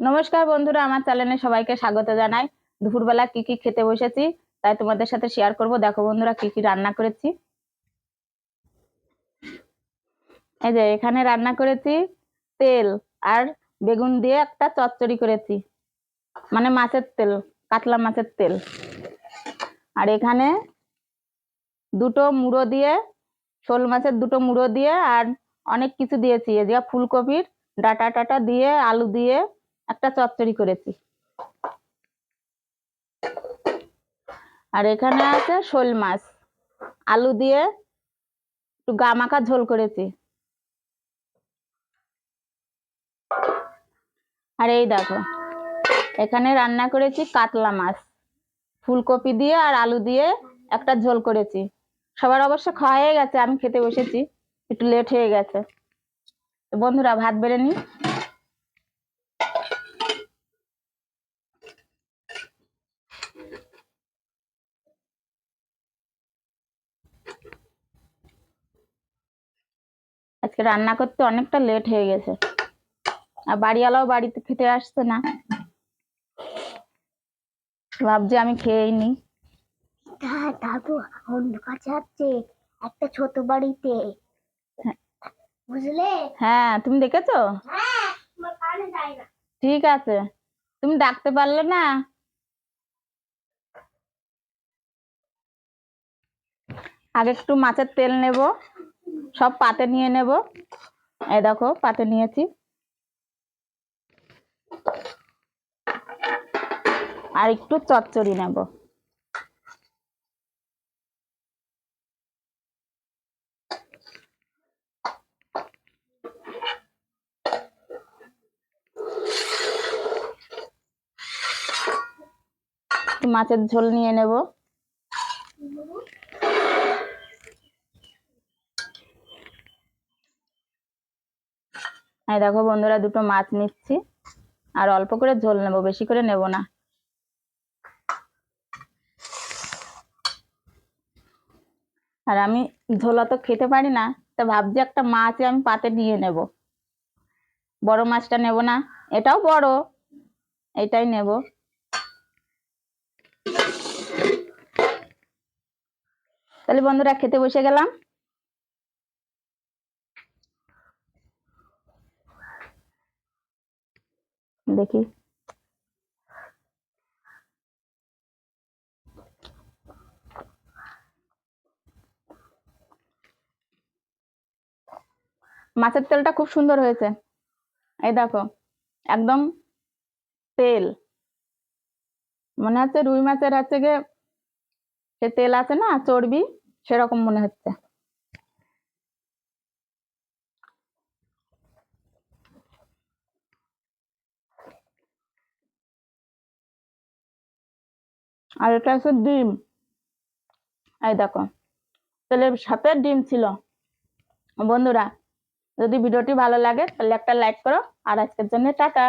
নমস্কার বন্ধুরা, আমার চ্যানেলে সবাইকে স্বাগত জানাই। দুপুরবেলা কি কি খেতে বসেছি, তাই তোমাদের সাথে শেয়ার করব। দেখো বন্ধুরা, কি কি রান্না করেছি। এই যে, এখানে রান্না করেছি তেল আর বেগুন দিয়ে একটা চচ্চড়ি করেছি মানে মাছের তেল, কাতলা মাছের তেল। আর এখানে দুটো মুড়ো দিয়ে, শোল মাছের দুটো মুড়ো দিয়ে আর অনেক কিছু দিয়েছি। এই যে ফুলকপির ডাটা টাটা দিয়ে, আলু দিয়ে একটা চচ্চড়ি করেছি। আর এখানে আছে শোল মাছ। আলু দিয়ে একটু গা মাখা ঝোল করেছি। আর এই দেখো, এখানে রান্না করেছি কাতলা মাছ। ফুলকপি দিয়ে আর আলু দিয়ে একটা ঝোল করেছি। সবার অবশ্য খাওয়া হয়ে গেছে, আমি খেতে বসেছি, একটু লেট হয়ে গেছে। বন্ধুরা, ভাত বেড়ে নি আজকে রান্না করতে অনেকটা লেট হয়ে গেছে। আর বাড়িওয়ালাও বাড়িতে খেতে আসছে না। ভাবছি আমি খেয়েই নি হ্যাঁ দাদু অন্য কাছে একটা ছোট বাড়িতে। বুঝলে? হ্যাঁ তুমি দেখেছ? হ্যাঁ ঠিক আছে। তুমি ডাকতে পারলে না? আগে একটু মাছের তেল নেব। সব পাতে নিয়ে নেব। এ দেখো, পাতে নিয়েছি। আর একটু চচ্চড়ি নেব। মাছের ঝোল নিয়ে নেব। এই দেখো বন্ধুরা, দুটো মাছ নিচ্ছি। আর অল্প করে ঝোল নেব, বেশি করে নেব না। আর আমি ঝোল অত খেতে পারি না, তা ভাবছি একটা মাছ আমি পাতে নিয়ে নেব। বড় মাছটা নেব না, এটাও বড়, এটাই নেব। তাহলে বন্ধুরা, খেতে বসে গেলাম। দেখি। মাছের তেলটা খুব সুন্দর হয়েছে। এই দেখো, একদম তেল। মনে হচ্ছে রুই মাছের হচ্ছে গিয়ে সে তেল আছে না, চর্বি, সেরকম মনে হচ্ছে। আর এটা হচ্ছে ডিম। এই দেখো, তাহলে সাপের ডিম ছিল। বন্ধুরা, যদি ভিডিওটি ভালো লাগে, তাহলে একটা লাইক করো। আর আজকের জন্য টাটা।